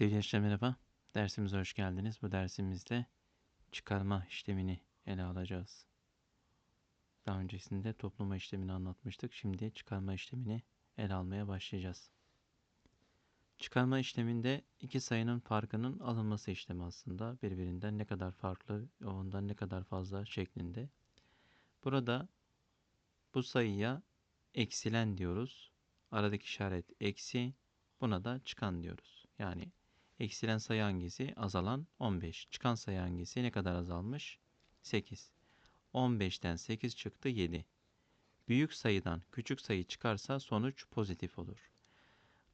Sevgili gençler merhaba. Dersimize hoş geldiniz. Bu dersimizde çıkarma işlemini ele alacağız. Daha öncesinde toplama işlemini anlatmıştık. Şimdi çıkarma işlemini ele almaya başlayacağız. Çıkarma işleminde iki sayının farkının alınması işlemi aslında. Birbirinden ne kadar farklı, ondan ne kadar fazla şeklinde. Burada bu sayıya eksilen diyoruz. Aradaki işaret eksi. Buna da çıkan diyoruz. Yani eksilen sayı hangisi? Azalan 15. Çıkan sayı hangisi? Ne kadar azalmış? 8. 15'ten 8 çıktı 7. Büyük sayıdan küçük sayı çıkarsa sonuç pozitif olur.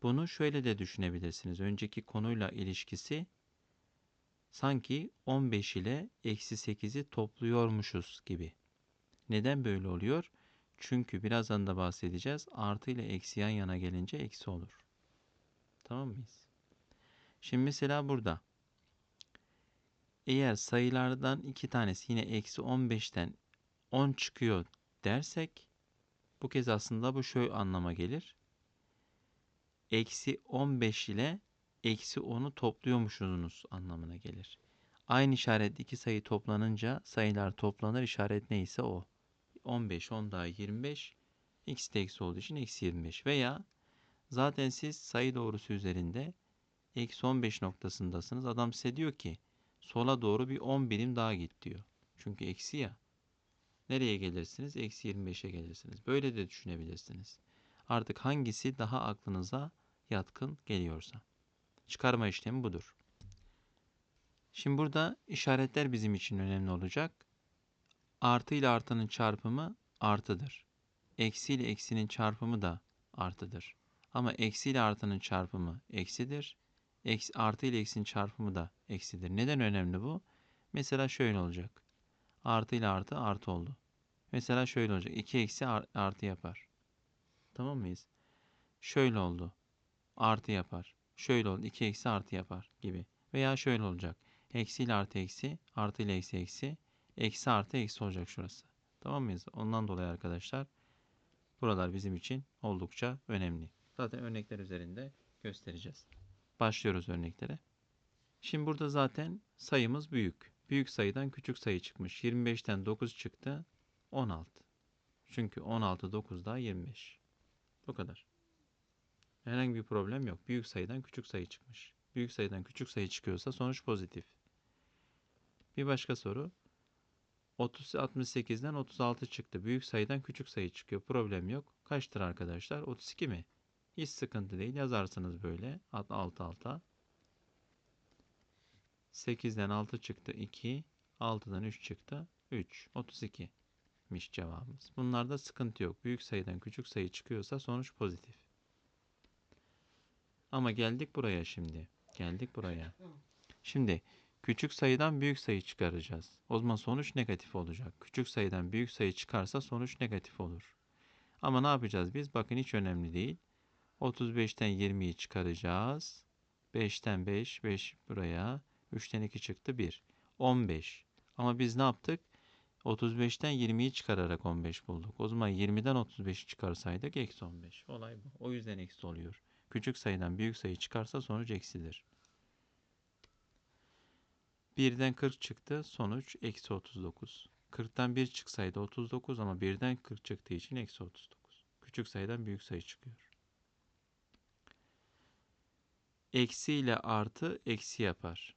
Bunu şöyle de düşünebilirsiniz. Önceki konuyla ilişkisi sanki 15 ile eksi 8'i topluyormuşuz gibi. Neden böyle oluyor? Çünkü birazdan da bahsedeceğiz. Artı ile eksi yan yana gelince eksi olur. Tamam mıyız? Şimdi mesela burada eğer sayılardan iki tanesi yine eksi 15'ten 10 çıkıyor dersek bu kez aslında bu şöyle anlama gelir. Eksi 15 ile eksi 10'u topluyormuşsunuz anlamına gelir. Aynı işaret iki sayı toplanınca sayılar toplanır işaret neyse o. 15, 10 daha 25. X de eksi olduğu için eksi 25. Veya zaten siz sayı doğrusu üzerinde eksi 15 noktasındasınız. Adam size diyor ki sola doğru bir 10 birim daha git diyor. Çünkü eksi ya. Nereye gelirsiniz? Eksi 25'e gelirsiniz. Böyle de düşünebilirsiniz. Artık hangisi daha aklınıza yatkın geliyorsa. Çıkarma işlemi budur. Şimdi burada işaretler bizim için önemli olacak. Artı ile artının çarpımı artıdır. Eksi ile eksinin çarpımı da artıdır. Ama eksi ile artının çarpımı eksidir. Eksi, artı ile eksinin çarpımı da eksidir. Neden önemli bu? Mesela şöyle olacak. Artı ile artı artı oldu. Mesela şöyle olacak. 2 eksi artı yapar. Tamam mıyız? Şöyle oldu. Artı yapar. Şöyle oldu. 2 eksi artı yapar gibi. Veya şöyle olacak. Eksi ile artı eksi, artı ile eksi eksi, eksi artı eksi olacak şurası. Tamam mıyız? Ondan dolayı arkadaşlar buralar bizim için oldukça önemli. Zaten örnekler üzerinde göstereceğiz. Başlıyoruz örneklere. Şimdi burada zaten sayımız büyük. Büyük sayıdan küçük sayı çıkmış. 25'ten 9 çıktı. 16. Çünkü 16 9 daha 25. Bu kadar. Herhangi bir problem yok. Büyük sayıdan küçük sayı çıkmış. Büyük sayıdan küçük sayı çıkıyorsa sonuç pozitif. Bir başka soru. 30 68'den 36 çıktı. Büyük sayıdan küçük sayı çıkıyor. Problem yok. Kaçtır arkadaşlar? 32 mi? Hiç sıkıntı değil. Yazarsınız böyle. Alt alt alta. 8'den 6 çıktı 2. 6'dan 3 çıktı 3. 32 miş cevabımız. Bunlarda sıkıntı yok. Büyük sayıdan küçük sayı çıkıyorsa sonuç pozitif. Ama geldik buraya şimdi. Geldik buraya. Şimdi küçük sayıdan büyük sayı çıkaracağız. O zaman sonuç negatif olacak. Küçük sayıdan büyük sayı çıkarsa sonuç negatif olur. Ama ne yapacağız biz? Bakın hiç önemli değil. 35'ten 20'yi çıkaracağız. 5'ten 5, 5 buraya. 3'ten 2 çıktı 1. 15. Ama biz ne yaptık? 35'ten 20'yi çıkararak 15 bulduk. O zaman 20'den 35'i çıkarsaydık eksi 15. Olay bu. O yüzden eksi oluyor. Küçük sayıdan büyük sayı çıkarsa sonuç eksidir. 1'den 40 çıktı. Sonuç eksi 39. 40'tan 1 çıksaydı 39 ama 1'den 40 çıktığı için eksi 39. Küçük sayıdan büyük sayı çıkıyor. Eksi ile artı eksi yapar.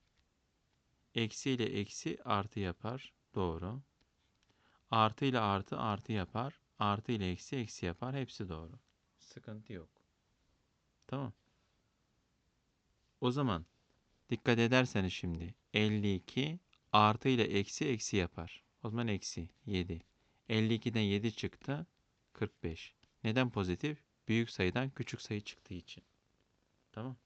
Eksi ile eksi artı yapar. Doğru. Artı ile artı artı yapar. Artı ile eksi eksi yapar. Hepsi doğru. Sıkıntı yok. Tamam. O zaman dikkat ederseniz şimdi 52 artı ile eksi eksi yapar. O zaman eksi 7. 52'den 7 çıktı. 45. Neden pozitif? Büyük sayıdan küçük sayı çıktığı için. Tamam.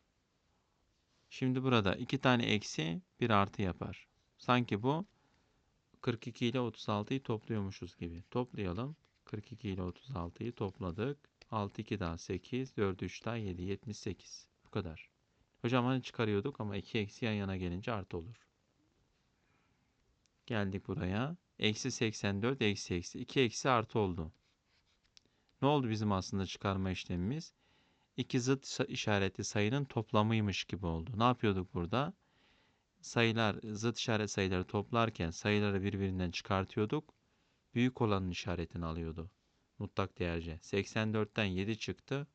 Şimdi burada iki tane eksi bir artı yapar. Sanki bu 42 ile 36'yı topluyormuşuz gibi. Toplayalım. 42 ile 36'yı topladık. 6 2 daha 8, 4 3 daha 7, 78. Bu kadar. Hocam hani çıkarıyorduk ama 2 eksi yan yana gelince artı olur. Geldik buraya. Eksi 84 eksi eksi. 2 eksi artı oldu. Ne oldu bizim aslında çıkarma işlemimiz? İki zıt işaretli sayının toplamıymış gibi oldu. Ne yapıyorduk burada? Sayılar, zıt işaret sayıları toplarken sayıları birbirinden çıkartıyorduk. Büyük olanın işaretini alıyordu. Mutlak değerce. 84'ten 7 çıktı.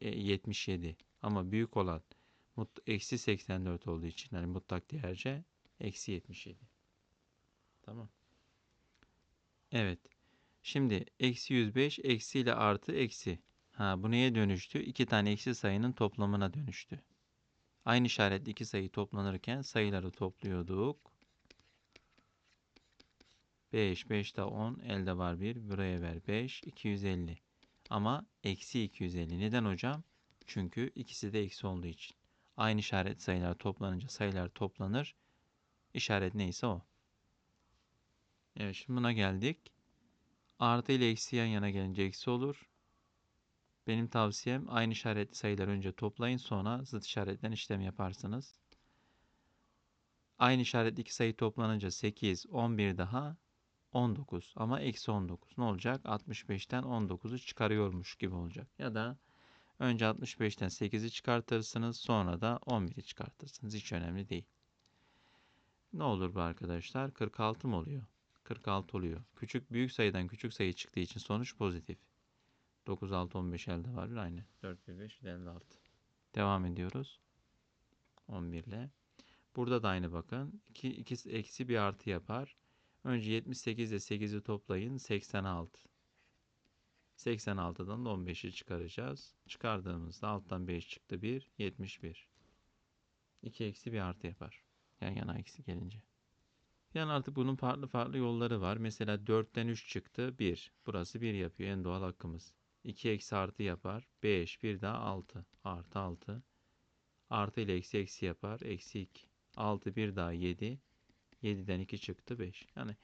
E, 77. Ama büyük olan eksi 84 olduğu için yani mutlak değerce eksi 77. Tamam. Evet. Şimdi eksi 105 eksi ile artı eksi. Ha bu neye dönüştü? İki tane eksi sayının toplamına dönüştü. Aynı işaretli iki sayı toplanırken sayıları topluyorduk. 5, 5 daha 10, elde var 1, buraya ver 5, 250. Ama eksi 250. Neden hocam? Çünkü ikisi de eksi olduğu için. Aynı işaret sayılar toplanınca sayılar toplanır. İşaret neyse o. Evet şimdi buna geldik. Artı ile eksi yan yana gelince eksi olur. Benim tavsiyem aynı işaretli sayıları önce toplayın sonra zıt işaretten işlem yaparsınız. Aynı işaretli iki sayı toplanınca 8, 11 daha 19 ama eksi 19 ne olacak? 65'ten 19'u çıkarıyormuş gibi olacak. Ya da önce 65'ten 8'i çıkartırsınız sonra da 11'i çıkartırsınız. Hiç önemli değil. Ne olur bu arkadaşlar? 46 mı oluyor? 46 oluyor. Küçük büyük sayıdan küçük sayı çıktığı için sonuç pozitif. 9, 6, 15 elde var bir aynı. 4, 1, 5, 56. Devam ediyoruz. 11 ile. Burada da aynı bakın. 2, 2 eksi bir artı yapar. Önce 78 ile 8'i toplayın. 86. 86'dan da 15'i çıkaracağız. Çıkardığımızda alttan 5 çıktı 1. 71. 2 eksi bir artı yapar. Yan yana eksi gelince. Yani artık bunun farklı farklı yolları var. Mesela 4'ten 3 çıktı 1. Burası 1 yapıyor. En doğal hakkımız. 2 eksi artı yapar. 5. Bir daha 6. Artı 6. Artı ile eksi eksi yapar. Eksi 2. 6 bir daha 7. 7'den 2 çıktı 5. Yani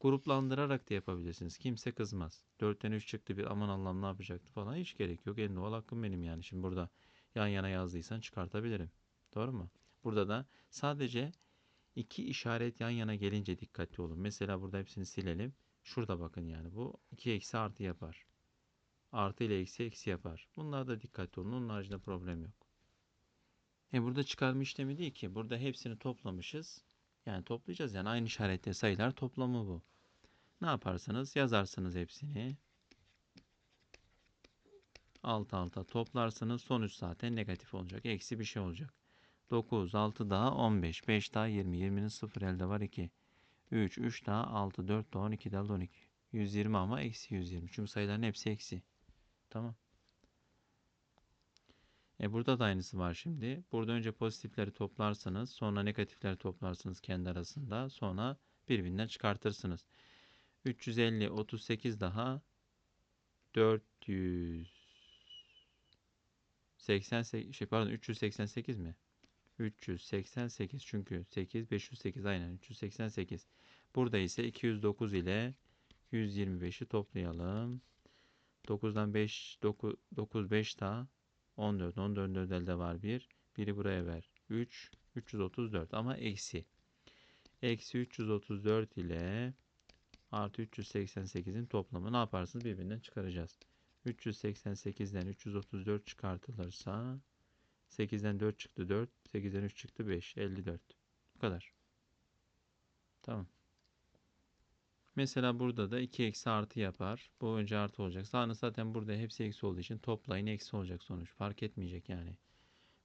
gruplandırarak da yapabilirsiniz. Kimse kızmaz. 4'ten 3 çıktı bir aman Allah'ım ne yapacaktı falan. Hiç gerek yok. En doğal hakkım benim yani. Şimdi burada yan yana yazdıysan çıkartabilirim. Doğru mu? Burada da sadece iki işaret yan yana gelince dikkatli olun. Mesela burada hepsini silelim. Şurada bakın yani bu 2 eksi artı yapar. Artı ile eksi eksi yapar. Bunlar da dikkatli olun. Onun haricinde problem yok. E burada çıkarma işlemi değil ki. Burada hepsini toplamışız. Yani toplayacağız yani aynı işaretli sayılar toplamı bu. Ne yaparsınız? Yazarsınız hepsini. Alt alta toplarsınız. Sonuç zaten negatif olacak. Eksi bir şey olacak. 9, 6 daha 15, 5 daha 20. 20'nin 0 elde var 2. 3, 3 daha 6, 4 daha 12 daha 12. 120 ama eksi 120. Çünkü sayıların hepsi eksi. Tamam. E burada da aynısı var şimdi. Burada önce pozitifleri toplarsınız. Sonra negatifleri toplarsınız kendi arasında. Sonra birbirinden çıkartırsınız. 350, 38 daha 488 şey pardon 388 mi? 388 çünkü 8 508 aynen 388. Burada ise 209 ile 125'i toplayalım. 9'dan 5 9, 9 5 daha 14. 14 elde var 1. Biri buraya ver. 3 334 ama eksi. Eksi 334 ile artı 388'in toplamı ne yaparsınız? Birbirinden çıkaracağız. 388'den 334 çıkartılırsa 8'den 4 çıktı 4. 8'den 3 çıktı 5. 54. Bu kadar. Tamam. Mesela burada da 2 eksi artı yapar. Bu önce artı olacak. Sağını zaten burada hepsi eksi olduğu için toplayın eksi olacak sonuç. Fark etmeyecek yani.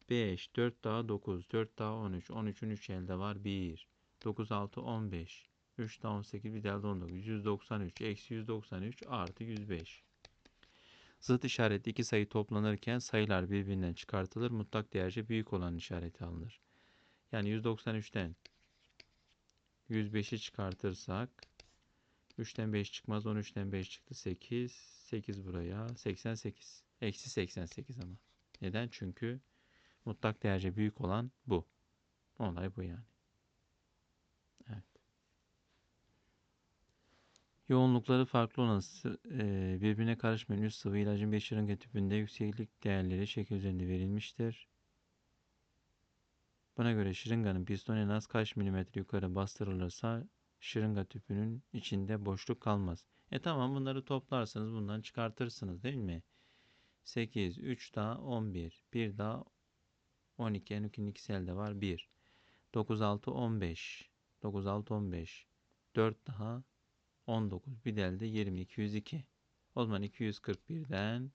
5, 4 daha 9, 4 daha 13. 13'ün 3 elde var 1. 9, 6, 15. 3 daha 18, bir daha 19. 193, eksi 193 artı 105. Zıt işaretli iki sayı toplanırken sayılar birbirinden çıkartılır. Mutlak değerce büyük olan işareti alınır. Yani 193'ten 105'i çıkartırsak 3'ten 5 çıkmaz. 13'ten 5 çıktı. 8. 8 buraya. 88. Eksi 88 ama. Neden? Çünkü mutlak değerce büyük olan bu. Olay bu yani. Evet. Yoğunlukları farklı olan e, birbirine karışmayan üst sıvı ilacın 5 şırınga tüpünde yükseklik değerleri şekil üzerinde verilmiştir. Buna göre şırınganın piston en az kaç milimetre yukarı bastırılırsa şırınga tüpünün içinde boşluk kalmaz. E tamam bunları toplarsınız bundan çıkartırsınız değil mi? 8, 3 daha 11, 1 daha 12, en 2'nin ikisi elde var 1. 9, 6, 15, 9, 6, 15, 4 daha 19, bir de elde 20, 202. O zaman 241'den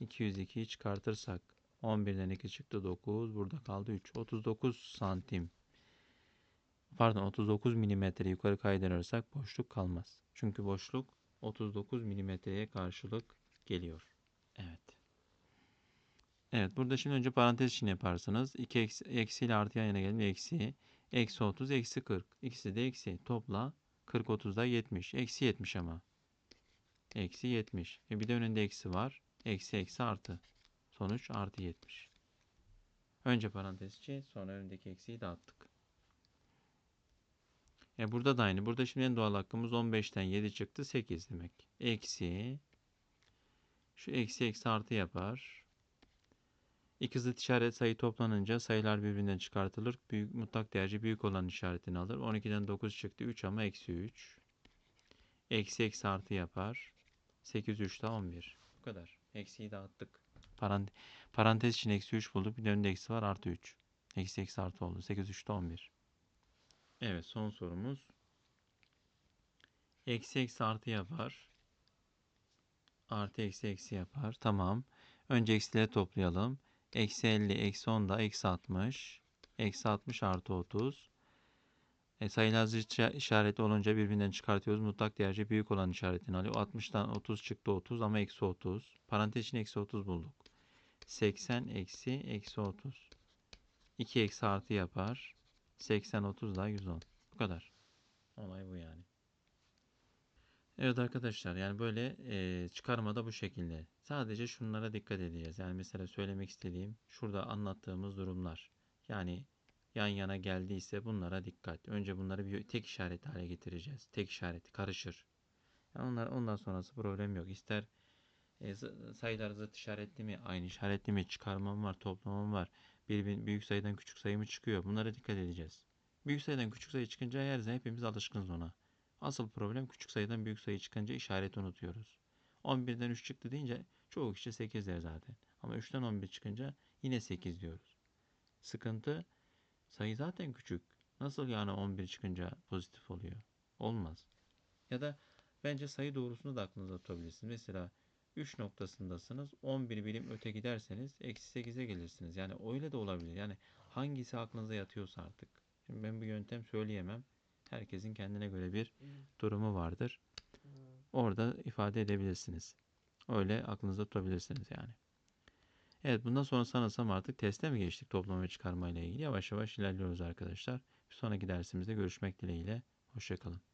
202'yi çıkartırsak 11'den 2 çıktı 9, burada kaldı 3. 39 santim pardon 39 milimetre yukarı kaydırırsak boşluk kalmaz. Çünkü boşluk 39 milimetreye karşılık geliyor. Evet. Evet burada şimdi önce parantez için yaparsınız. 2 eksi, eksi ile artı yan yana gelince eksi. Eksi 30 eksi 40. İkisi de eksi. Topla 40 30'da 70. Eksi 70 ama. Eksi 70. E bir de önünde eksi var. Eksi eksi artı. Sonuç artı 70. Önce parantez içi sonra önündeki eksiyi dağıttık. E burada da aynı. Burada şimdi en doğal hakkımız 15'ten 7 çıktı 8 demek. Eksi şu eksi eksi artı yapar. İki zıt işaret sayı toplanınca sayılar birbirinden çıkartılır. Büyük, mutlak değerci büyük olan işaretini alır. 12'den 9 çıktı 3 ama eksi 3. Eksi eksi artı yapar. 8 3 daha 11. Bu kadar. Eksiyi dağıttık. Parant parantez için eksi 3 bulduk. Bir de önünde eksi var artı 3. Eksi eksi artı oldu. 8 3 daha 11. Evet son sorumuz. Eksi eksi artı yapar. Artı eksi eksi yapar. Tamam. Önce eksileri toplayalım. Eksi 50, eksi 10 da eksi 60. Eksi 60 artı 30. E, sayılar zıt işareti olunca birbirinden çıkartıyoruz. Mutlak değerce büyük olan işaretini alıyor. 60'tan 30 çıktı 30 ama eksi 30. Parantez için eksi 30 bulduk. 80 eksi eksi 30. 2 eksi artı yapar. 80 30 daha 110. Bu kadar. Olay bu yani. Evet arkadaşlar yani böyle e, çıkarma da bu şekilde. Sadece şunlara dikkat edeceğiz. Yani mesela söylemek istediğim şurada anlattığımız durumlar. Yani yan yana geldiyse bunlara dikkat. Önce bunları bir tek işaret hale getireceğiz. Tek işareti karışır. Yani onlar, ondan sonrası problem yok. İster e, sayılar zıt işaretli mi, aynı işaretli mi, çıkarmam var, toplamam var. Bir, büyük sayıdan küçük sayı mı çıkıyor? Bunlara dikkat edeceğiz. Büyük sayıdan küçük sayı çıkınca her zaman hepimiz alışkınız ona. Asıl problem küçük sayıdan büyük sayı çıkınca işareti unutuyoruz. 11'den 3 çıktı deyince çoğu kişi 8 der zaten. Ama 3'ten 11 çıkınca yine 8 diyoruz. Sıkıntı sayı zaten küçük. Nasıl yani 11 çıkınca pozitif oluyor? Olmaz. Ya da bence sayı doğrusunu da aklınıza tutabilirsiniz. Mesela 3 noktasındasınız. 11 birim öte giderseniz eksi 8'e gelirsiniz. Yani öyle de olabilir. Yani hangisi aklınıza yatıyorsa artık. Şimdi ben bu yöntem söyleyemem. Herkesin kendine göre bir durumu vardır. Orada ifade edebilirsiniz. Öyle aklınızda tutabilirsiniz yani. Evet bundan sonra sanırsam artık teste mi geçtik toplama ve çıkarma ile ilgili. Yavaş yavaş ilerliyoruz arkadaşlar. Bir sonraki dersimizde görüşmek dileğiyle. Hoşçakalın.